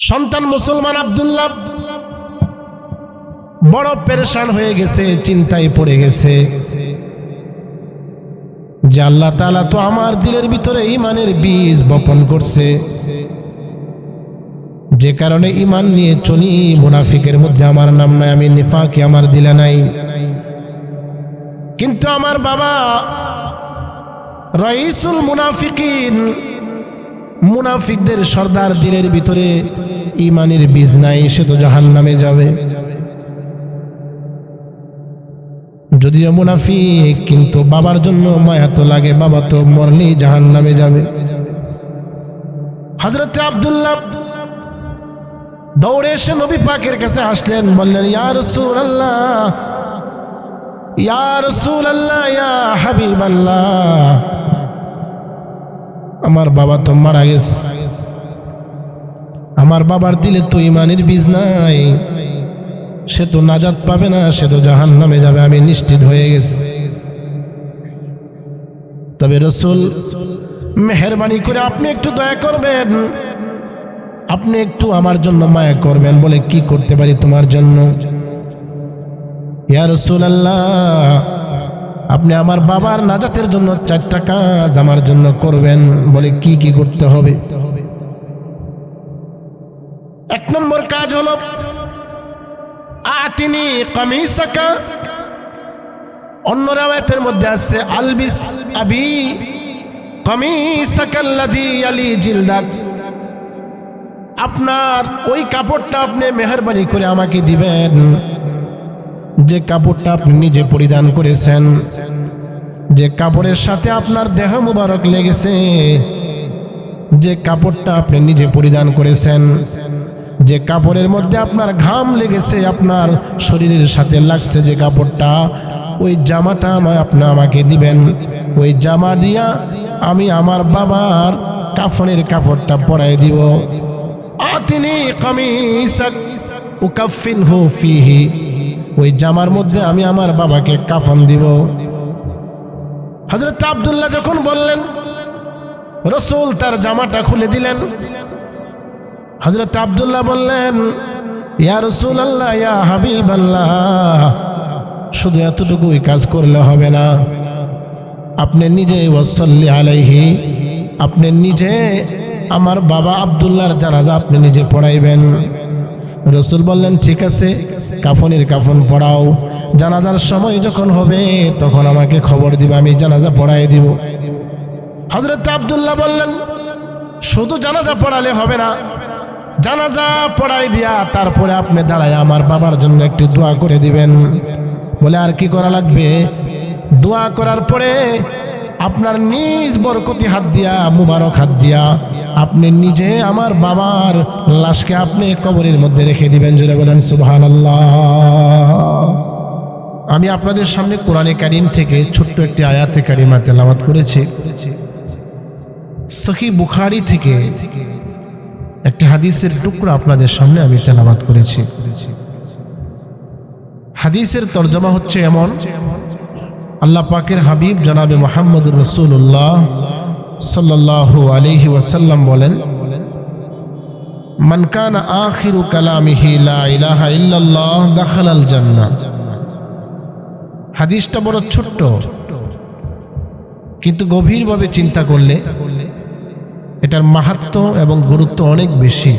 সন্তান মুসলমান আব্দুল্লাহ। বড় পেরেশান হয়ে গেছে, চিন্তায় পড়ে গেছে। যে আল্লাহ তাআলা তো আমার দিলের ভিতরে ইমানের বীজ বপন করছে। যে কারণে ইমান নিয়ে চলি মুনাফিকের মধ্যে আমার নাম নাই, আমি নিফাকি, আমার দিলে নাই। কিন্তু আমার বাবা রইসুল মুনাফিকিন মুনাফিকদের সর্দার দিলের ভিতরে ইমানের বীজ নাই, সে তো জাহান নামে যাবে। যদিও মুনাফিক, কিন্তু বাবার জন্য মায়া তো লাগে, বাবা তো মরলেই জাহান নামে যাবে। হজরত আব্দুল্লাহ দৌড়ে এসে নবী পাকের কাছে আসলেন, বললেন, ইয়া রসুল আল্লাহ ইয়া রসুল আল্লাহ ইয়া হাবিব আল্লাহ আমার বাবা তো মারা গেছে। আমার বাবার দিলে তো ইমানের বীজ নাই। সে তো নাজাত পাবে না, সে তো জাহান নামে যাবে, আমি নিশ্চিত হয়ে গেছি। তবে রসুল, মেহরবানি করে আপনি একটু দয়া করবেন। আপনি একটু আমার জন্য মায়া করবেন বলে কি করতে পারি তোমার জন্য? ইয়া রসুল আল্লাহ আপনি আমার বাবার নাজাতের জন্য চারটা কাজ আমার জন্য করবেন বলে কি কি করতে হবে? এক নম্বর কাজ হলো, আতিনি কামিসাকা। অন্য রাওয়ায়াতের মধ্যে আছে, আলবিস আবি কামিসাকাল্লাদি আলি জিলদাক আপনার ওই কাপড়টা আপনি মেহরবানি করে আমাকে দিবেন। যে কাপড়টা আপনি নিজে পরিধান করেছেন, যে কাপড়ের সাথে আপনার দেহ মুবারক লেগেছে, যে কাপড়টা আপনি নিজে পরিধান করেছেন, যে কাপড়ের মধ্যে আপনার ঘাম লেগেছে, আপনার শরীরের সাথে লাগছে যে কাপড়টা, ওই জামাটা আমায় আপনি আমাকে দিবেন। ওই জামা দিয়া আমি আমার বাবার কাফনের কাপড়টা পরাই দিব। আতিনি কামিসাক উকাফিনহু ফিহি। ওই জামার মধ্যে আমি আমার বাবাকে কাফন দিব। হজরত আব্দুল্লাহ যখন বললেন, রসুল তার জামাটা খুলে দিলেন। হজরত আব্দুল্লাহ বললেন, ইয়া রসুল আল্লাহ ইয়া হাবিব আল্লাহ শুধু এতটুকুই কাজ করলে হবে না। আপনি নিজে ওসল্লি আলাইহি, আপনি নিজে আমার বাবা আব্দুল্লাহর জানাজা আপনি নিজে পড়াইবেন। রসুল বললেন, ঠিক আছে, কাফনের কাফন পড়াও। জানাজার সময় যখন হবে, তখন আমাকে খবর দিবে, আমি জানাজা পড়াই দিব। হজরত আব্দুল্লাহ বললেন, শুধু জানাজা পড়ালে হবে না, জানাজা পড়াই দিয়া তারপরে আপনি দাঁড়ায় আমার বাবার জন্য একটু দোয়া করে দিবেন। বলে, আর কি করা লাগবে? দোয়া করার পরে আপনার নিজ বরকতি হাত দিয়া, মুবারক হাত দিয়া আপনি নিজে আমার বাবার লাশকে আপনি কবরের মধ্যে রেখে দিবেন জুড়ে বলেন সুবহান আমি আপনাদের সামনে কোরআনে কারিম থেকে ছোট্ট একটি আয়াতে কারিমা তেলাওয়াত করেছি। সখী বুখারি থেকে একটি হাদিসের টুকরো আপনাদের সামনে আমি তেলাওয়াত করেছি। হাদিসের তর্জমা হচ্ছে এমন আল্লাহ পাকের হাবিব জনাবে মোহাম্মদুর রসুল্লাহ সাল্লাহ আলহি ওয়াসাল্লাম বলেন মানকান আখিরু কালামিহি লা ইলাহা ইল্লাল্লাহ হাদিসটা বড় ছোট্ট, কিন্তু গভীরভাবে চিন্তা করলে এটার মাহাত্ম এবং গুরুত্ব অনেক বেশি।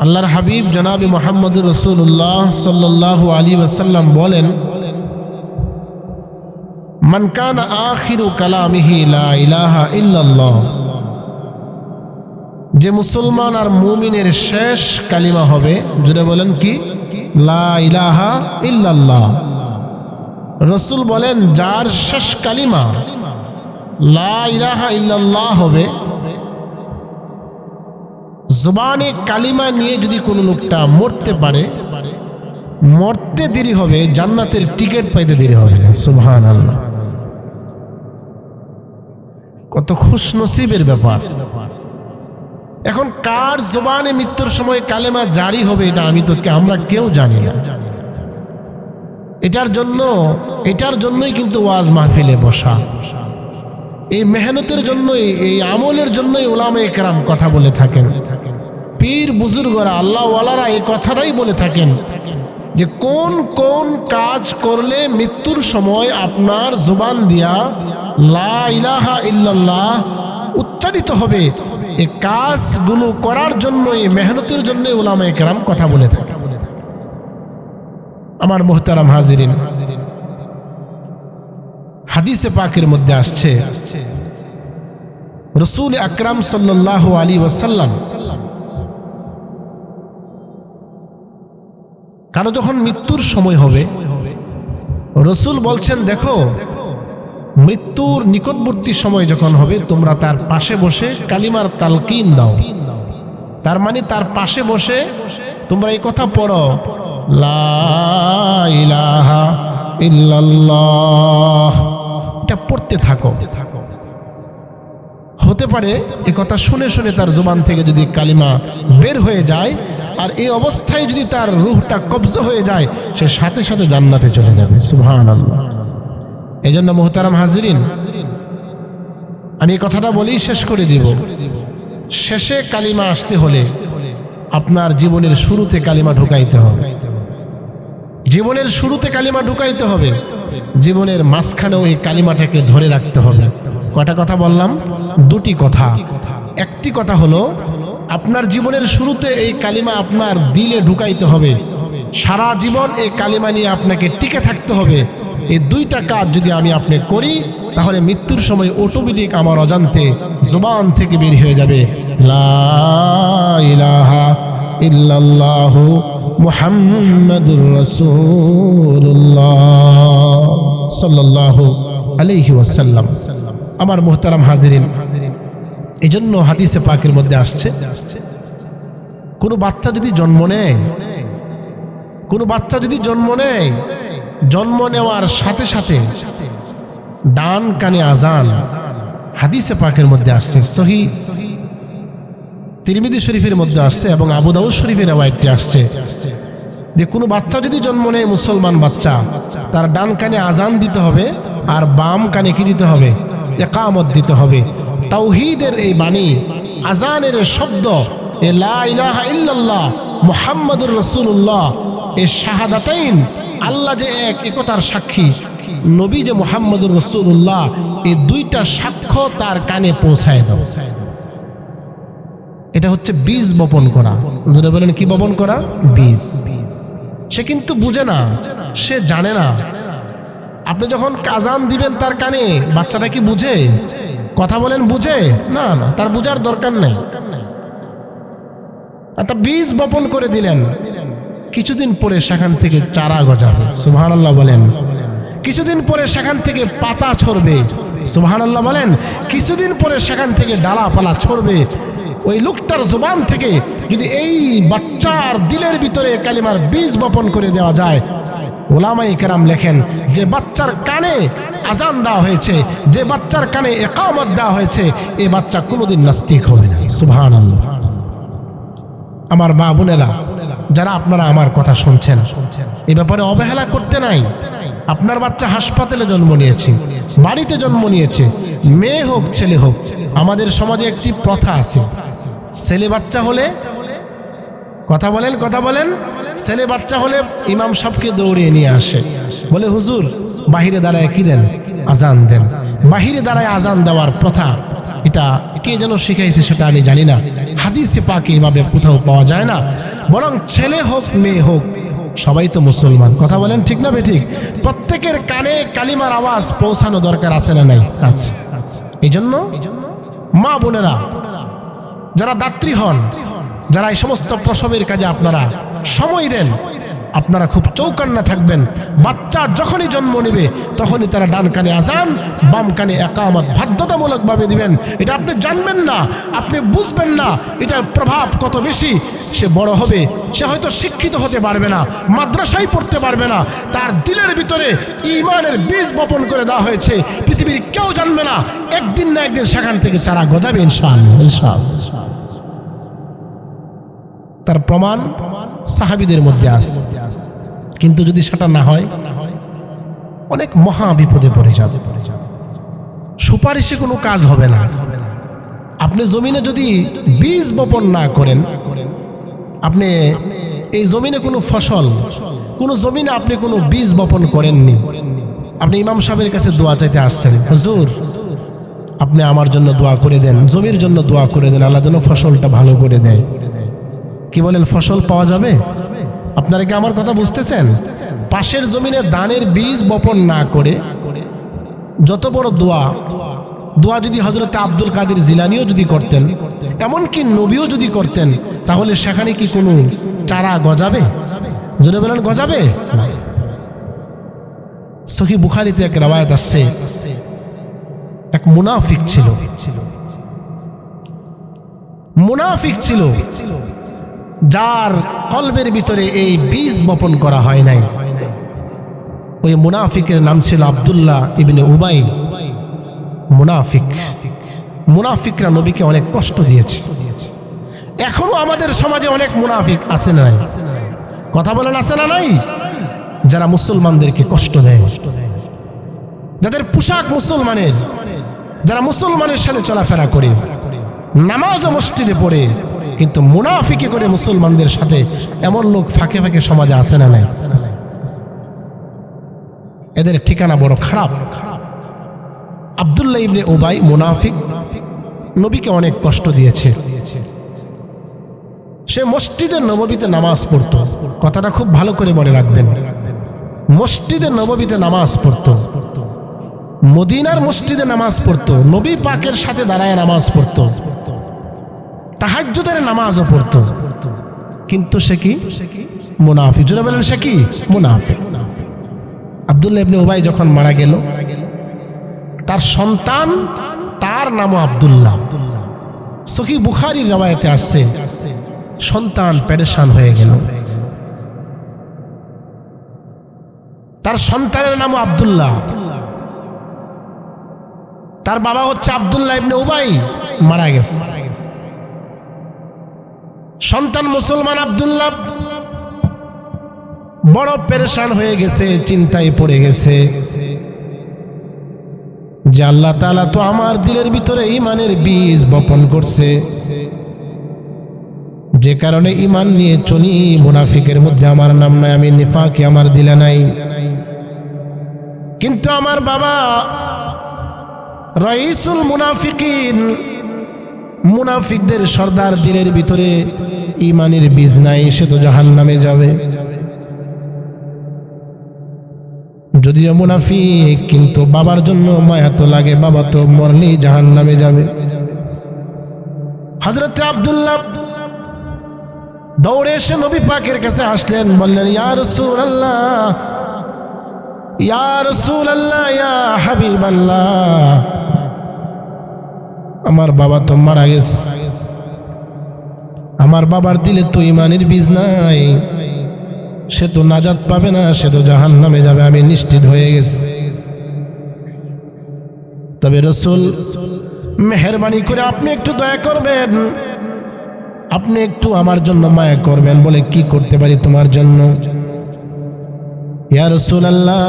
আল্লাহর হাবিব জনাবি মোহাম্মদুর রসুল্লাহ সাল্লাহ আলী ওয়াসাল্লাম বলেন মানকান আখিরু কালামিহি ইলাহা ইল্লাল্লাহ। যে মুসলমান আর মুমিনের শেষ কালিমা হবে, জুড়ে বলেন কি? লা ইলাহা ইল্লাল্লাহ। রসুল বলেন, যার শেষ কালিমা লা ইলাহা ইল্লাল্লাহ হবে, জবানে কালিমা নিয়ে যদি কোনো লোকটা মরতে পারে, মরতে দেরি হবে, জান্নাতের টিকিট পাইতে দেরি হবে। সুবহান আল্লাহ কত খুশ নসিবের ব্যাপার। এখন কার জবানে মৃত্যুর সময় কালেমা জারি হবে এটা আমি তো আমরা কেউ জানি না। এটার জন্য, এটার জন্যই কিন্তু ওয়াজ মাহফিলে বসা। এই মেহনতের জন্যই, এই আমলের জন্যই ওলামে একরাম কথা বলে থাকেন। পীর বুজুর্গরা, আল্লাহওয়ালারা এই কথাটাই বলে থাকেন। যে কোন কোন কাজ করলে মৃত্যুর সময় আপনার জুবান দিয়া লা ইলাহা ইল্লাল্লাহ উচ্চারিত হবে? এ কাজগুলো করার জন্য এই মেহনতের জন্য ওলামায়ে কেরাম কথা বলে থাকে। আমার মোহতারাম হাজিরিন, হাদিসে পাকের মধ্যে আসছে, রসুল আকরাম সাল্লাহ আলী ওয়াসাল্লাম কারও যখন মৃত্যুর সময় হবে, রসুল বলছেন, দেখো, মৃত্যুর নিকটবর্তী সময় যখন হবে, তোমরা তার পাশে বসে কালিমার তালকিন দাও। তার মানে তার পাশে বসে তোমরা এই কথা পড়ো এটা পড়তে থাকো। হতে পারে এ কথা শুনে শুনে তার জবান থেকে যদি কালিমা বের হয়ে যায় আর এই অবস্থায় যদি তার রুহটা কবজ হয়ে যায়, সে সাথে সাথে জান্নাতে চলে যাবে। সুবহান এই জন্য মোহতারাম হাজিরিন, আমি এই কথাটা বলেই শেষ করে দিব। শেষে কালিমা আসতে হলে আপনার জীবনের শুরুতে কালিমা ঢুকাইতে হবে। জীবনের শুরুতে কালিমা ঢুকাইতে হবে। জীবনের মাঝখানেও এই কালিমাটাকে ধরে রাখতে হবে। কয়টা কথা বললাম? দুটি কথা। একটি কথা হলো আপনার জীবনের শুরুতে এই কালিমা আপনার দিলে ঢুকাইতে হবে। সারা জীবন এই কালিমা নিয়ে আপনাকে টিকে থাকতে হবে। এই দুইটা কাজ যদি আমি আপনি করি, তাহলে মৃত্যুর সময় অটোমেটিক আমার অজান্তে জবান থেকে বের হয়ে যাবে। আলাইহি আমার মুহতারাম হাজিরিন এই জন্য হাদিসে পাকের মধ্যে আসছে, কোনো বাচ্চা যদি জন্ম নেয়, কোনো বাচ্চা যদি জন্ম নেয়, জন্ম নেওয়ার সাথে সাথে ডান কানে আজান হাদিসে পাকের মধ্যে আসছে, সহি তিরমিদি শরীফের মধ্যে আসছে এবং আবু দাউদ শরীফের একটি আসছে যে কোনো বাচ্চা যদি জন্ম নেয় মুসলমান বাচ্চা, তার ডান কানে আজান দিতে হবে আর বাম কানে কি দিতে হবে? একামত দিতে হবে। তাওহিদের এই বাণী, আজানের শব্দ, এ লা ইলাহা ইল্লাল্লাহ মুহাম্মাদুর রাসূলুল্লাহ, এ শাহাদাতাইন, আল্লাহ যে এক একতার সাক্ষী, নবী যে মুহাম্মদুর রাসূলুল্লাহ, এই দুইটা সাক্ষ্য তার কানে পৌঁছায় দাও। এটা হচ্ছে বীজ বপন করা। যদি বলেন, কি বপন করা? বীজ। সে কিন্তু বুঝে না, সে জানে না। আপনি যখন কাজান দিবেন তার কানে, বাচ্চাটা কি বুঝে? কথা বলেন বুঝে? না না, তার বুঝার দরকার নেই। একটা বীজ বপন করে দিলেন। কিছুদিন পরে সেখান থেকে চারা গজাবে। সুবহান আল্লাহ বলেন। কিছুদিন পরে সেখান থেকে পাতা ছড়বে। সুবহান আল্লাহ বলেন। কিছুদিন পরে সেখান থেকে ডালাপালা ছড়বে। ওই লোকটার জবান থেকে যদি এই বাচ্চার দিলের ভিতরে কালিমার বীজ বপন করে দেওয়া যায় ওলামাই কেরাম লেখেন যে বাচ্চার কানে আজান দেওয়া হয়েছে, যে বাচ্চার কানে একামত দেওয়া হয়েছে, এ বাচ্চা কোনোদিন নাস্তিক হবে না। সুবহান আমার মা বোনেরা, যারা আপনারা আমার কথা শুনছেন, এ ব্যাপারে অবহেলা করতে নাই। আপনার বাচ্চা হাসপাতালে জন্ম নিয়েছে, বাড়িতে জন্ম নিয়েছে, মেয়ে হোক, ছেলে হোক, আমাদের সমাজে একটি প্রথা আছে। ছেলে বাচ্চা হলে কথা বলেন কথা বলেন ছেলে বাচ্চা হলে ইমাম সাহেবকে দৌড়িয়ে নিয়ে আসে। বলে, হুজুর, বাহিরে দাঁড়ায় কি দেন? আজান দেন। বাহিরে দাঁড়ায় আজান দেওয়ার প্রথা, এটা কে যেন শিখাইছে সেটা আমি জানি না। হাদিসে পাকে এভাবে কোথাও পাওয়া যায় না। বরং ছেলে হোক, মেয়ে হোক, সবাই তো মুসলমান। কথা বলেন ঠিক না ঠিক? প্রত্যেকের কানে কালিমার আওয়াজ পৌঁছানো দরকার আছে না নাই? আছে। এই জন্য মা বোনেরা, যারা দাত্রী হন, যারা এই সমস্ত প্রসবের কাজে আপনারা সময় দেন। আপনারা খুব চৌকান্না থাকবেন। বাচ্চা যখনই জন্ম নেবে, তখনই তারা ডান কানে আজান, বাম কানে একামত বাধ্যতামূলকভাবে দিবেন। এটা আপনি জানবেন না, আপনি বুঝবেন না, এটার প্রভাব কত বেশি, সে বড় হবে, সে হয়তো শিক্ষিত হতে পারবে না, মাদ্রাসায় পড়তে পারবে না, তার দিলের ভিতরে ইমানের বীজ বপন করে দেওয়া হয়েছে। পৃথিবীর কেউ জানবে না, একদিন না একদিন সেখান থেকে তারা গজাবে ইনশাআল্লাহ ইনশাআল্লাহ। তার প্রমাণ সাহাবিদের মধ্যে আছে। কিন্তু যদি সেটা না হয়, অনেক মহা বিপদে পড়ে যাবে। সুপারিশে কোনো কাজ হবে না। আপনি জমিনে যদি বীজ বপন না করেন, আপনি এই জমিনে কোনো ফসল, কোনো জমিনে আপনি কোনো বীজ বপন করেননি। আপনি ইমাম সাহেবের কাছে দোয়া চাইতে আসছেন, হুজুর, আপনি আমার জন্য দোয়া করে দেন, জমির জন্য দোয়া করে দেন, আল্লাহ যেন ফসলটা ভালো করে দেয়। কি বলেন, ফসল পাওয়া যাবে? আপনারা কি আমার কথা বুঝতেছেন? পাশের জমিনে দানের বীজ বপন না করে যত বড় দোয়া দোয়া যদি হজরত আব্দুল কাদের জিলানিও যদি করতেন, এমনকি নবীও যদি করতেন, তাহলে সেখানে কি কোনো চারা গজাবে? জোরে বলেন, গজাবে? সখি বুখারিতে এক রাবায়াত আসছে এক মুনাফিক ছিল। মুনাফিক ছিল। যার কলবের ভিতরে এই বীজ বপন করা হয় নাই। ওই মুনাফিকের নাম ছিল আবদুল্লাহ ইবনে উবাই। মুনাফিক। মুনাফিকরা নবীকে অনেক কষ্ট দিয়েছে। এখনও আমাদের সমাজে অনেক মুনাফিক আছে না কথা বলেন আছে না নাই? যারা মুসলমানদেরকে কষ্ট দেয়। যাদের পোশাক মুসলমানের, যারা মুসলমানের সাথে চলাফেরা করে, নামাজ মসজিদে পড়ে কিন্তু মুনাফিকে করে মুসলমানদের সাথে এমন লোক ফাঁকে ফাঁকে সমাজে আছে না নাই? এদের ঠিকানা বড় খারাপ। আবদুল্লাহ ইবনে ওবাই মুনাফিক নবীকে অনেক কষ্ট দিয়েছে। সে মসজিদে নববীতে নামাজ পড়তো। কথাটা খুব ভালো করে মনে রাখবেন। মসজিদে নববীতে নামাজ পড়তো। মদিনার মসজিদে নামাজ পড়তো। নবী পাকের সাথে দাঁড়ায় নামাজ পড়তো। তাহাজ্জুদের নামাজও পড়তো। কিন্তু সে কি? মুনাফি জুড়ে বলেন, সে কি? মুনাফি আবদুল্লাহ ইবনে উবাই যখন মারা গেল, তার সন্তান, তার নামও আবদুল্লাহ। সখি বুখারির রবায়তে আসছে, সন্তান পেরেশান হয়ে গেল। তার সন্তানের নামও আবদুল্লাহ। তার বাবা হচ্ছে আবদুল্লাহ ইবনে উবাই, মারা গেছে। সন্তান মুসলমান আবদুল্লাহ। বড় পেরেশান হয়ে গেছে, চিন্তায় পড়ে গেছে। যে আল্লাহ তালা তো আমার দিলের ভিতরে ইমানের বীজ বপন করছে। যে কারণে ইমান নিয়ে চলি মুনাফিকের মধ্যে আমার নাম নাই, আমি নিফাকে, আমার দিলে নাই। কিন্তু আমার বাবা রইসুল মুনাফিকিন মুনাফিকদের সর্দার দিলের ভিতরে ইমানের বীজ নাই, সে তো জাহান নামে যাবে। যদিও মুনাফিক, কিন্তু বাবার জন্য মায়া তো লাগে, বাবা তো মরলেই জাহান নামে যাবে। হজরত আবদুল্লাহ দৌড়ে এসে নবী পাকের কাছে আসলেন, বললেন, ইয়া রসুল আল্লাহ ইয়া রসুল আল্লাহ ইয়া হাবিব আল্লাহ আমার বাবা তো মারা গেছে। আমার বাবার দিলে তো ইমানের বীজ নাই। সে তো নাজাত পাবে না, সে তো জাহান নামে যাবে, আমি নিশ্চিত হয়ে গেছি। তবে রসুল, মেহরবানি করে আপনি একটু দয়া করবেন। আপনি একটু আমার জন্য মায়া করবেন বলে কি করতে পারি তোমার জন্য? ইয়া রসুল আল্লাহ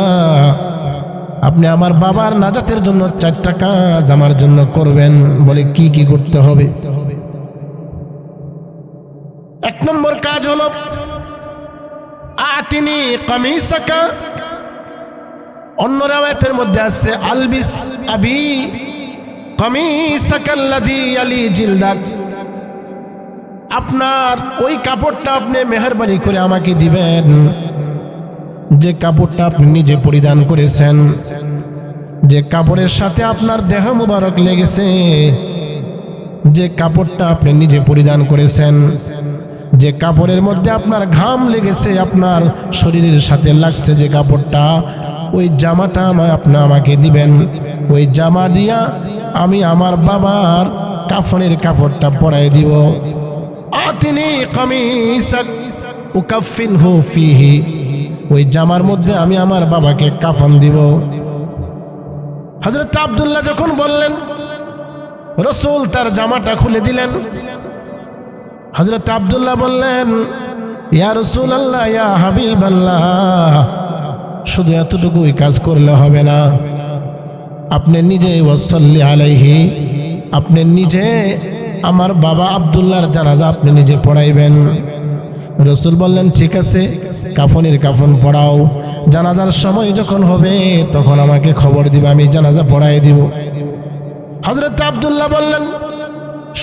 আপনি আমার বাবার নাজাতের জন্য চারটা কাজ আমার জন্য করবেন বলে কি কি করতে হবে? এক নম্বর কাজ হলো, আতিনি কামিসাকা। অন্য রাওয়ায়াতের মধ্যে আছে, আলবিস আবি কামিসাকাল্লাদি আলি জিলদাক। আপনার ওই কাপড়টা আপনি মেহরবানি করে আমাকে দিবেন। যে কাপড়টা আপনি নিজে পরিধান করেছেন, যে কাপড়ের সাথে আপনার দেহ মুবারক লেগেছে, যে কাপড়টা আপনি নিজে পরিধান করেছেন, যে কাপড়ের মধ্যে আপনার ঘাম লেগেছে, আপনার শরীরের সাথে লাগছে যে কাপড়টা, ওই জামাটা আমায় আপনি আমাকে দিবেন। ওই জামা দিয়া আমি আমার বাবার কাফনের কাপড়টা পরাই দিব। আতিনি কামিসাক উকাফিনহু ফিহি। ওই জামার মধ্যে আমি আমার বাবাকে কাফন দিব। হজরত আবদুল্লাহ যখন বললেন, রসুল তার জামাটা খুলে দিলেন। হজরত আবদুল্লাহ বললেন, ইয়া রসুল আল্লাহ ইয়া হাবিব আল্লাহ শুধু এতটুকুই কাজ করলে হবে না। আপনি নিজে ওয়াসল্লি আলাইহি, আপনি নিজে আমার বাবা আবদুল্লাহর জানাজা আপনি নিজে পড়াইবেন। রসুল বললেন, ঠিক আছে, কাফনের কাফন পড়াও। জানাজার সময় যখন হবে, তখন আমাকে খবর দিবে, আমি জানাজা পড়াই দিব। হজরত আবদুল্লাহ বললেন,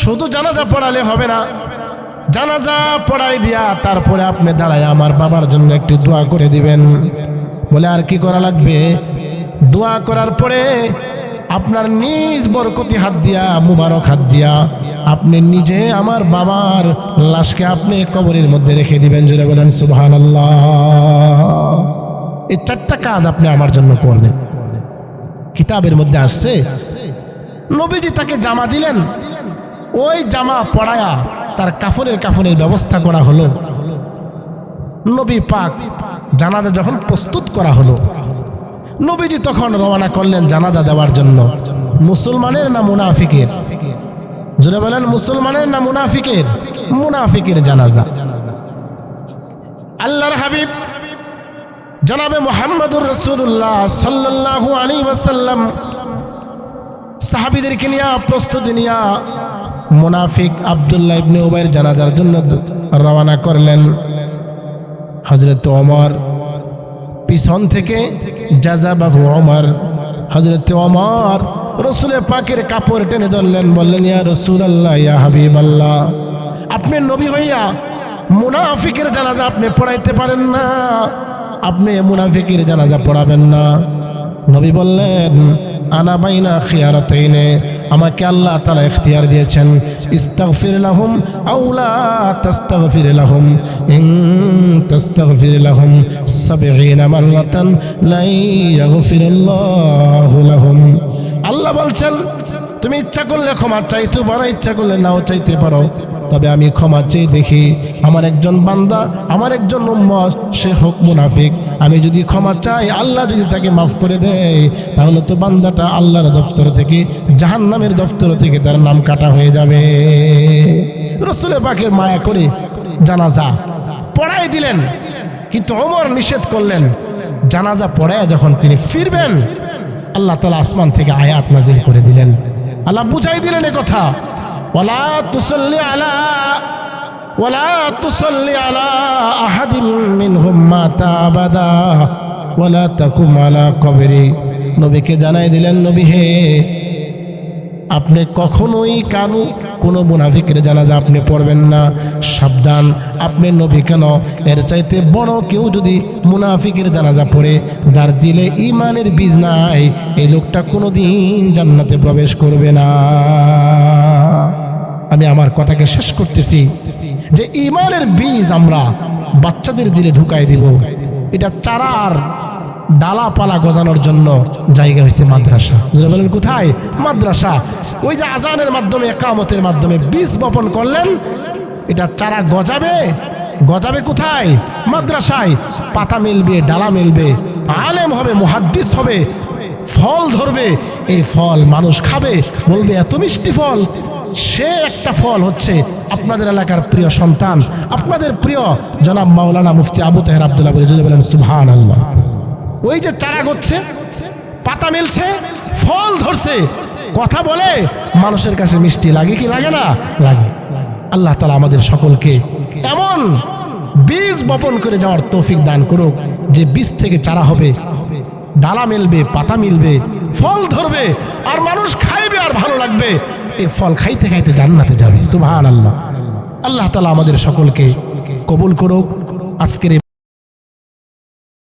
শুধু জানাজা পড়ালে হবে না, জানাজা পড়াই দিয়া তারপরে আপনি দাঁড়ায় আমার বাবার জন্য একটি দোয়া করে দিবেন। বলে, আর কি করা লাগবে? দোয়া করার পরে আপনার নিজ বরকতি হাত দিয়া, মুবারক হাত দিয়া আপনি নিজে আমার বাবার লাশকে আপনি কবরের মধ্যে রেখে দিবেন জুড়ে বলেন সুবহান এই চারটা কাজ আপনি আমার জন্য করবেন। কিতাবের মধ্যে আসছে, নবীজি তাকে জামা দিলেন। ওই জামা পড়ায়া তার কাফনের কাফনের ব্যবস্থা করা হলো। নবী পাক জানাজা যখন প্রস্তুত করা হলো, নবীজি তখন রওনা করলেন জানাজা দেওয়ার জন্য। মুসলমানের না মুনাফিকের? জোরে বলেন, মুসলমানের না মুনাফিকের? মুনাফিকের জানাজা। আল্লাহর হাবিব জনাবে মোহাম্মদুর রসুল্লাহ সাল্লাল্লাহু আলী ওয়াসাল্লাম সাহাবিদেরকে নিয়ে, প্রস্তুতি নিয়ে মুনাফিক আবদুল্লাহ ইবনে উবাইর জানাজার জন্য রওনা করলেন। হজরত ওমর, পিছন থেকে জাজাবাহু ওমর হজরত ওমর রসুলের পাকের কাপড় টেনে ধরলেন, বললেন, ইয়া রসুল আল্লাহ ইয়া হাবিব আল্লাহ আপনি নবী হইয়া মুনাফিকের জানাজা আপনি পড়াইতে পারেন না, আপনি মুনাফিকের জানাজা পড়াবেন না। নবী বললেন, আনা বাইনা খিয়ারাতাইনে, আমাকে আল্লাহ তাআলা ইখতিয়ার দিয়েছেন, ইস্তাগফির লাহুম আও লা তাস্তাগফির লাহুম, ইন তাস্তাগফির লাহুম 70 মাররাতান লা ইয়াগফিরুল্লাহু লাহুম। আল্লাহ বলছেন, তুমি ইচ্ছা করলে ক্ষমা চাইতে পারো ইচ্ছা করলে নাও চাইতে পারো। তবে আমি ক্ষমা চেয়ে দেখি, আমার একজন বান্দা, আমার একজন উম্মত, সে হোক মুনাফিক। আমি যদি ক্ষমা চাই, আল্লাহ যদি তাকে মাফ করে দেয়, তাহলে তো বান্দাটা আল্লাহর দফতর থেকে, জাহান্নামের দফতর থেকে তার নাম কাটা হয়ে যাবে। রসুলের পাকে মায়া করে জানাজা পড়াই দিলেন। কিন্তু ওমর নিষেধ করলেন। জানাজা পড়ায় যখন তিনি ফিরবেন আল্লাহ তালা আসমান থেকে আয়াত নাজিল করে দিলেন। আল্লাহ বুঝাই দিলেন এ কথা। ওলা তুসল্লি আলা ওলা তুসল্লি আলা আহাদিম মিনহুম মাতা আবাদা ওলা তাকুম আলা কবরি। নবীকে জানাই দিলেন, নবী হে আপনি কখনোই কারও কোনো মুনাফিকের জানাজা আপনি পড়বেন না। সাবধান, আপনি নবী কেন? এর চাইতে বড় কেউ যদি মুনাফিকের জানাজা পড়ে দার দিলে ইমানের বীজ নাই এই লোকটা কোনোদিন জান্নাতে প্রবেশ করবে না। আমি আমার কথাকে শেষ করতেছি যে ইমানের বীজ আমরা বাচ্চাদের দিলে ঢুকাই দিব। এটা চারার ডালাপালা গজানোর জন্য জায়গা হয়েছে মাদ্রাসা। বুঝতে বলেন, কোথায়? মাদ্রাসা। ওই যে আজানের মাধ্যমে, একামতের মাধ্যমে বীজ বপন করলেন, এটা চারা গজাবে? গজাবে কোথায়? মাদ্রাসায়। পাতা মিলবে, ডালা মিলবে, আলেম হবে, মুহাদ্দিস হবে, ফল ধরবে, এই ফল মানুষ খাবে, বলবে, এত মিষ্টি ফল। সে একটা ফল হচ্ছে আপনাদের এলাকার প্রিয় সন্তান, আপনাদের প্রিয় জনাব মাওলানা মুফতি আবু তাহের আবদুল্লাহ বলে যদি বলেন সুবহান আল্লাহ ওই যে চারা গচ্ছে, পাতা মিলছে, ফল ধরছে। কথা বলে, মানুষের কাছে মিষ্টি লাগে কি লাগে না? লাগে। আল্লাহ তালা আমাদের সকলকে এমন বীজ বপন করে যাওয়ার তৌফিক দান করুক, যে বীজ থেকে চারা হবে, ডালা মিলবে, পাতা মিলবে, ফল ধরবে, আর মানুষ খাইবে আর ভালো লাগবে। এ ফল খাইতে খাইতে জান্নাতে যাবে। সুবহান আল্লাহ আল্লাহ তালা আমাদের সকলকে কবুল করুক। আজকের